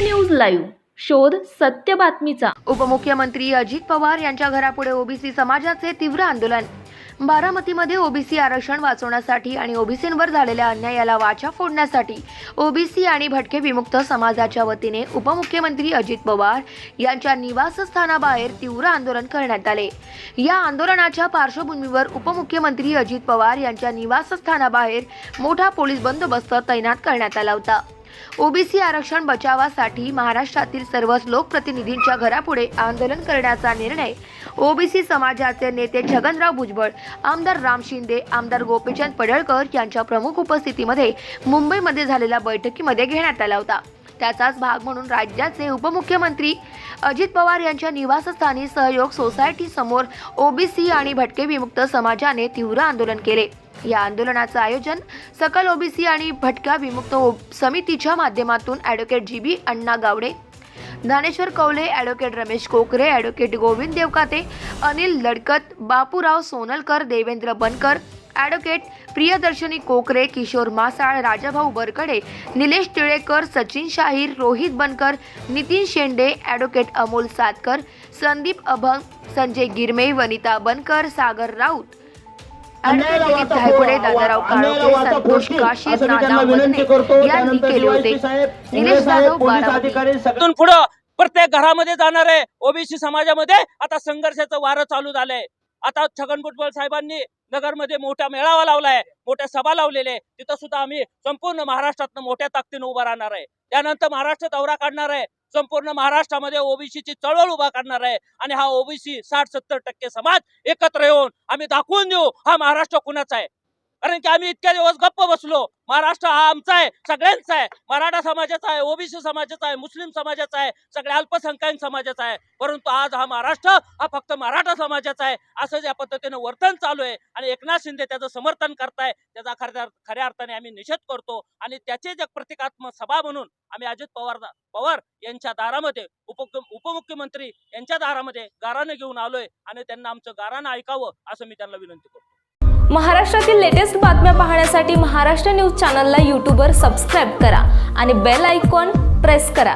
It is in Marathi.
News live. शोध सत्य बातमीचा. उपमुख्यमंत्री अजित पवार यांच्या घरापुढे ओबीसी समाजाचे तीव्र आंदोलन. बारामतीमध्ये ओबीसी आरक्षण वाचवण्यासाठी आणि ओबीसींवर झालेल्या अन्यायाला वाचा फोडण्यासाठी ओबीसी आणि भटके विमुक्त समाजाच्या वतीने उपमुख्यमंत्री अजित पवार यांच्या निवासस्थानाबाहेर तीव्र आंदोलन करण्यात आले. या आंदोलनाच्या पार्श्वभूमीवर उपमुख्यमंत्री अजित पवार यांच्या निवासस्थानाबाहेर मोठा पोलीस बंदोबस्त तैनात करण्यात आला होता. ओबीसी आरक्षण बचावासाठी महाराष्ट्रातील सर्वच लोकप्रतिनिधींच्या घरापुढे आंदोलन करण्याचा निर्णय ओबीसी समाजाचे नेते छगनराव भुजबळ आमदार राम शिंदे आमदार गोपीचंद पडळकर यांच्या प्रमुख उपस्थितीमध्ये मुंबईमध्ये झालेल्या बैठकीमध्ये घेण्यात आला होता. त्याचाच भाग म्हणून राज्याचे उपमुख्यमंत्री अजित पवार यांच्या निवासस्थानी सहयोग सोसायटी समोर ओबीसी आणि भटके विमुक्त समाजाने तीव्र आंदोलन केले. या आंदोलनाचं आयोजन सकल ओबीसी आणि भटक्या विमुक्त ओ- समितीच्या माध्यमातून advocate G B Anna Gawade Dnyaneshwar Kawale advocate Ramesh Kokare advocate Govind Devkate Anil Ladkat Bapurao Sonalkar Devendra Bankar advocate Priyadarshani Kokare Kishor Masal Rajabhau Barkade Nilesh Tilekar Sachin Shahir Rohit Bankar Nitin Shende advocate Amol Satkar Sandeep Abhang Sanjay Girme Vanita बनकर सागर राऊत धायगुडे दादाराव काळोखे संतोष नाना वदने यांनी केले होते. निलेश जाधव बारामती. पुढं प्रत्येक घरामध्ये जाणार आहे. ओबीसी समाजामध्ये आता संघर्षाचं वारं चालू झालंय. आता छगन भुजबळ साहेबांनी नगरमध्ये मोठा मेळावा लावलाय. मोठ्या सभा लावलेले तिथं सुद्धा आम्ही संपूर्ण महाराष्ट्रातनं मोठ्या ताकदीनं उभा राहणार आहे. त्यानंतर महाराष्ट्र दौरा काढणार आहे. संपूर्ण महाराष्ट्रामध्ये ओबीसीची चळवळ उभा करणार आहे आणि हा ओबीसी साठ सत्तर टक्के समाज एकत्र येऊन आम्ही दाखवून देऊ हा महाराष्ट्र कुणाचा आहे? कारण की आम्ही इतक्या दिवस गप्प बसलो महाराष्ट्र हा आमचा आहे सगळ्यांचा आहे. मराठा समाजाचा आहे ओबीसी समाजाचा आहे मुस्लिम समाजाचा आहे सगळ्या अल्पसंख्याक समाजाचा आहे. परंतु आज हा महाराष्ट्र हा फक्त मराठा समाजाचा आहे. असं ज्या पद्धतीनं वर्तन चालू आहे आणि एकनाथ शिंदे त्याचं समर्थन करताय त्याचा खऱ्या खऱ्या अर्थाने आम्ही निषेध करतो आणि त्याचे जग प्रतिकात्मक सभा म्हणून आम्ही अजित पवार पवार यांच्या दारामध्ये उप उपमुख्यमंत्री यांच्या दारामध्ये गारानं घेऊन आलोय आणि त्यांना आमचं गारानं ऐकावं असं मी त्यांना विनंती करतो. महाराष्ट्रातील लेटेस्ट बातम्या पाहण्यासाठी महाराष्ट्र न्यूज चॅनलला यूट्यूबवर सबस्क्राईब करा आणि बेल आयकॉन प्रेस करा.